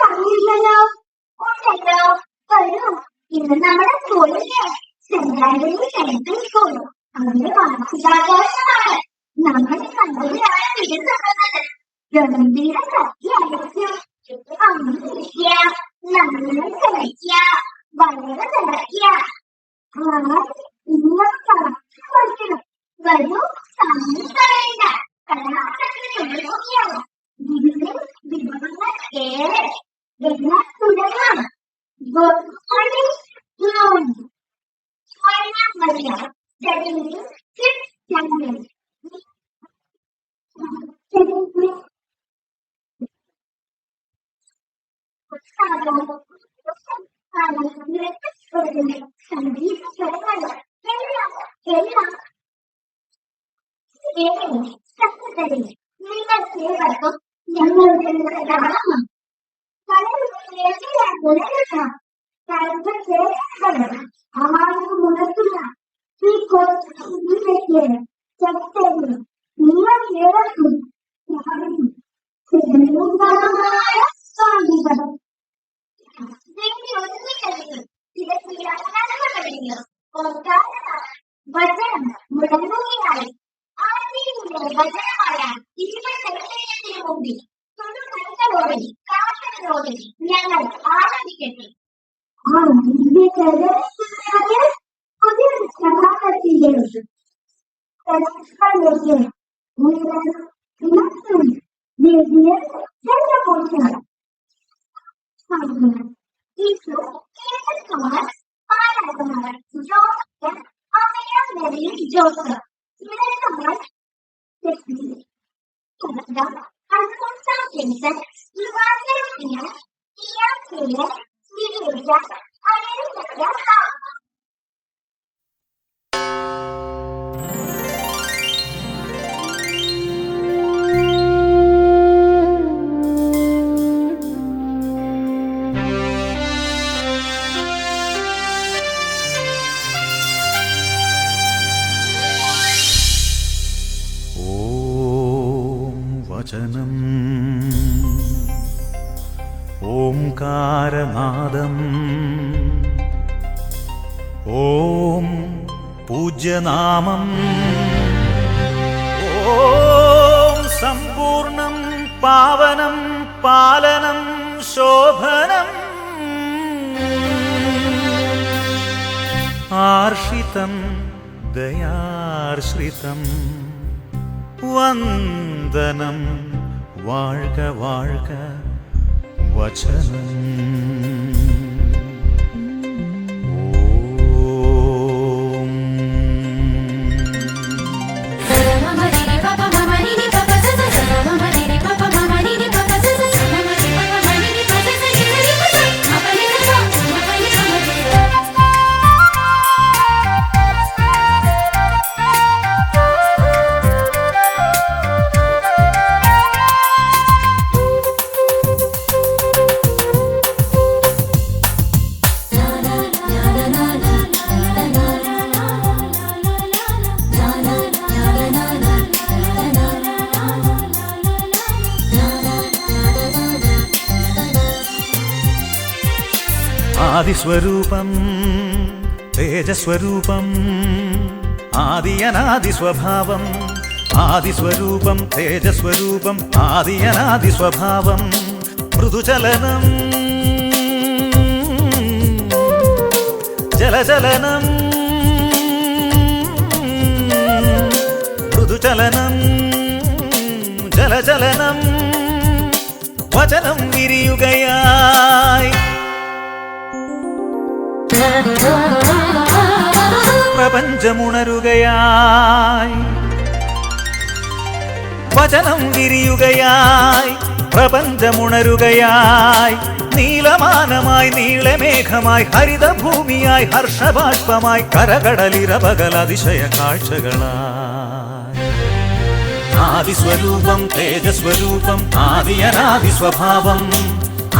പറഞ്ഞില്ലല്ലോ ഉണ്ടല്ലോ വരൂ ഇന്ന് നമ്മുടെ സ്കൂളിലെ സെൻട്രലിൽ സെൻട്രൽ സ്കൂൾ അവരുടെ വാർഷികാഘോഷമാണ്. നമ്മൾ കണ്ടിലാണ് വിരുന്നുള്ളത് ഗംഭീര സത്യായിരിക്കും അമ്മ വിളിക്കുക നമ്മളെ കളിക്കുക വളരെ നിറയ്ക്കുക. ഇന്നും കളക്ഷൻ പഠിക്കണം. വരൂ സമയം കളയണ്ട. കലാസത്തിന് ഇതിന്റെ is the next to the comma. Go corresponding noun. For example, here, that means fifth sentence. Thank you. আমার মনে ছিল কি করছে చెప్తే నీలో కేవలం ఒక వచనం ముడంబు ఆడపిల్లలు బజార్ వాళ్ళ ఇసుక సెక్రటరీ ఉంది తొడు కంట రోడి కాకర రోడి నెలలు ఆడపిల్లలు Isso, esse é o Tomás, para o Tomás, Joseph, a minha mulher, Joseph. 你连一粒牙，他连一点牙都 ഓംകാരനാദം ഓം പൂജ്യനാമം. ഓം സമ്പൂർണം പാവനം പാലനം ശോഭനം. ആർഷിതം ദയാർശ്രിതം. വന്ദനം വാഴ്ക വാഴ്ക. വചനം. ആദിസ്വരൂപം തേജസ്വരൂപം ആദിയനാദിസ്വഭാവം ആദിസ്വരൂപം തേജസ്വരൂപം ആദിയനാദിസ്വഭാവം മൃദുചലനം ജലചലനം മൃദുചലനം ജലചലനം വചനം വിരിയുകയായി. പ്രപഞ്ചമുണരുകയായി. വചനം വിരിയുകയായി. പ്രപഞ്ചമുണരുകയായി. നീലമാനമായി നീളമേഘമായി ഹരിതഭൂമിയായി ഹർഷബാഷ്പമായി കരകടലിരപകൽ അതിശയ കാഴ്ചകളായി. ആദിസ്വരൂപം തേജസ്വരൂപം ആദിയനാദി സ്വഭാവം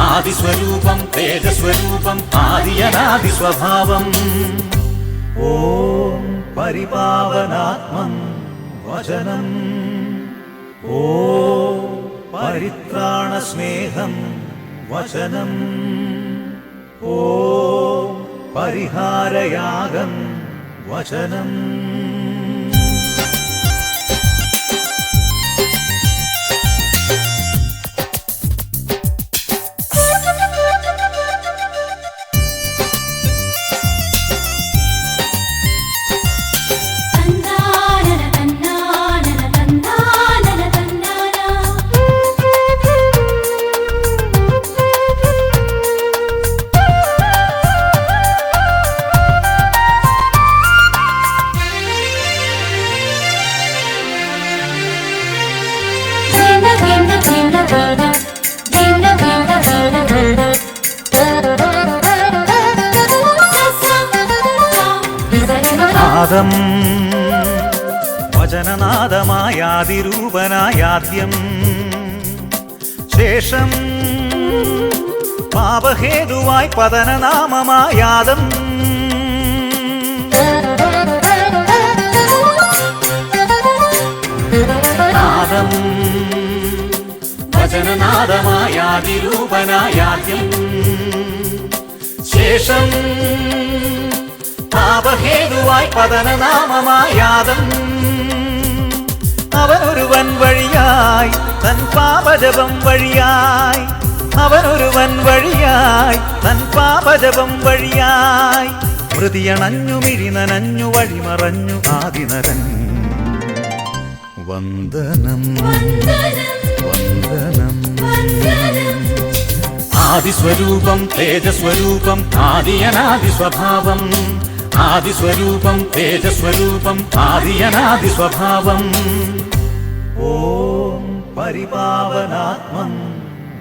ആദിസ്വരൂപം തേജസ്വരൂപം ആദിയനാദി സ്വഭാവം ഓം പരിപാവനാത്മം വചനം. ഓ പരിത്രാണസ്നേഹം വചനം. ഓ പരിഹാരയാഗം വചനം. വചനനാദമായാതിരൂപനായാദ്യം ശേഷം പാപഹേതുവായി പതനനാമമായാദം. നാദം ഭജനനാദമായാതിരൂപനായാദ്യം. ശേഷം പാപഹേതുവായി പതനനാമമായാദം. അവനൊരുവൻ വഴിയായി തൻ പാപജപം വഴിയായി. അവനൊരുവൻ വഴിയായി തൻ പാപജപം വഴിയായി. മൃതിയണഞ്ഞു മിഴിനനഞ്ഞു വഴിമറഞ്ഞു ആദിനരൻ. വന്ദനം. വന്ദനം. ആദിസ്വരൂപം തേജസ്വരൂപം ആദിയനാദി സ്വഭാവം ആദിസ്വരൂപം തേജസ്വരൂപം ആദിയനാദി ॐ परिपावनात्मं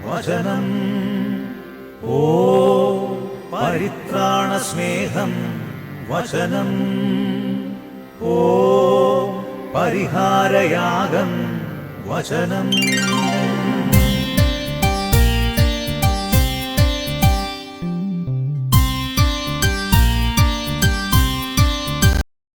वचनम् ॐ परित्राणस्नेहं वचनम् ॐ परिहारयागं वचनम्